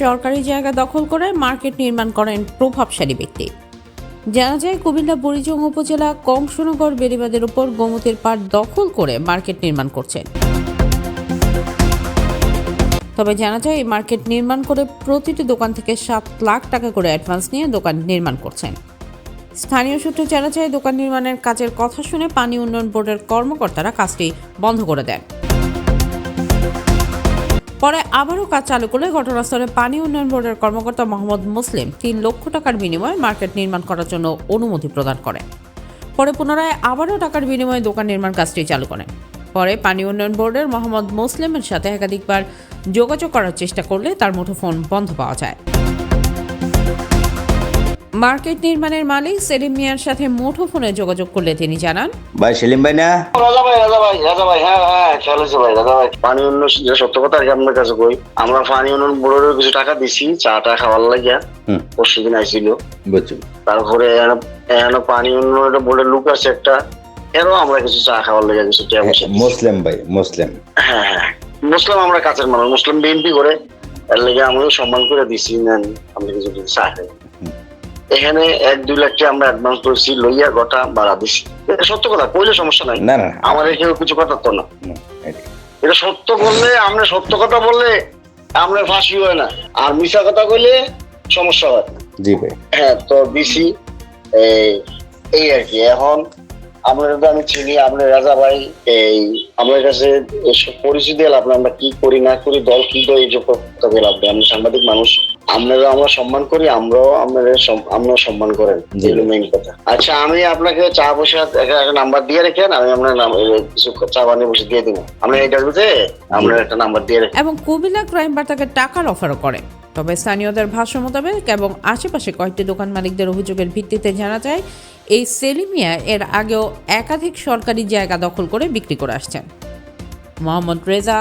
সরকারি জায়গা দখল করে মার্কেট নির্মাণ করেন প্রভাবশালী ব্যক্তি। জানা যায়, কুমিল্লা বুড়িচং উপজেলা কংসনগর বেড়িবাদের উপর গোমতের পাড় দখল করে মার্কেট নির্মাণ করছেন। তবে জানা যায়, এই মার্কেট নির্মাণ করে প্রতিটি দোকান থেকে সাত লাখ টাকা করে অ্যাডভান্স নিয়ে দোকান নির্মাণ করছেন। স্থানীয় সূত্রে জানা যায়, দোকান নির্মাণের কাজের কথা শুনে পানি উন্নয়ন বোর্ডের কর্মকর্তারা কাজটি বন্ধ করে দেন। পরে আবারও কাজ চালু করলে ঘটনাস্থলে পানি উন্নয়ন বোর্ডের কর্মকর্তা মোহাম্মদ মুসলিম তিন লক্ষ টাকার বিনিময়ে মার্কেট নির্মাণ করার জন্য অনুমতি প্রদান করে পরে পুনরায় আবারও টাকার বিনিময়ে দোকান নির্মাণ কাজটি চালু করেন। পরে পানি উন্নয়ন বোর্ডের মোহাম্মদ মুসলিমের সাথে একাধিকবার যোগাযোগ করার চেষ্টা করলে তার মুঠোফোন বন্ধ পাওয়া যায়। মার্কেট নির্মাণের মালিক সেলিম মিয়ার সাথে মুঠোফোনে যোগাযোগ করলে তিনি জানান ভাই সেলিম ভাই না? রাজা ভাই রাজা ভাই রাজা ভাই হ্যাঁ হ্যাঁ হয়েছে ভাই রাজা ভাই। পানি উন্নয়ন যে সত্য কথা আর কি আপনার কাছে কই? আমরা পানি উন্নয়ন বোর্ডের কিছু টাকা দিছি চা টা খাওয়ার লাগিয়া। হুম। পরশু দিন আইছিল। বুঝছি। তারপরে এখানে- পানি উন্নয়ন বোর্ডের লোক আছে একটা। এরও আমরা কিছু চা খাওয়ার লেগে কিছু মুসলিম ভাই মুসলিম। হ্যাঁ হ্যাঁ। মুসলিম আমরা কাছের মানুষ মুসলিম বিএনপি করে। এর লেগে আমিও সম্মান করে দিছি নেন আমরা কিছু চা খাই। এখানে এক দুই লাখ টাকা আমরা অ্যাডভান্স করেছি লইয়া গোটা বাড়া দিছি এটা সত্য কথা কইলে সমস্যা নাই। না না আমার এখানে কিছু কথা তো না। এটা সত্য বললে আমরা সত্য কথা বললে আমরা ফাঁসি হয় না। আর মিশা কথা কইলে সমস্যা হয় জি ভাই। হ্যাঁ তো বিসি এই আর কি। এখন আপনার তো আমি চিনি আপনার রাজা ভাই এই আমার কাছে পরিচিতি দিলাম আমরা কি করি না করি দল কি দল এই যে কথা দিলাম আপনি? সাংবাদিক মানুষ আপনারা আমরা সম্মান করি আমরাও আপনাদের আমরাও সম্মান করেন। এগুলো মেইন কথা। আচ্ছা আমি আপনাকে চা বসে একটা একটা নাম্বার দিয়ে রেখেন আমি আপনার নাম কিছু চা বানিয়ে বসে দিয়ে দিব। আপনি এই ডাকবিতে আপনার একটা নাম্বার দিয়ে রেখেন এবং কুমিল্লা ক্রাইম বার্তাকে টাকার অফারও করে। তবে স্থানীয়দের ভাষ্য মোতাবেক এবং আশেপাশে কয়েকটি দোকান মালিকদের অভিযোগের ভিত্তিতে জানা যায়, এই সেলিমিয়া এর আগেও একাধিক সরকারি জায়গা দখল করে বিক্রি করে আসছেন। মোহাম্মদ রেজা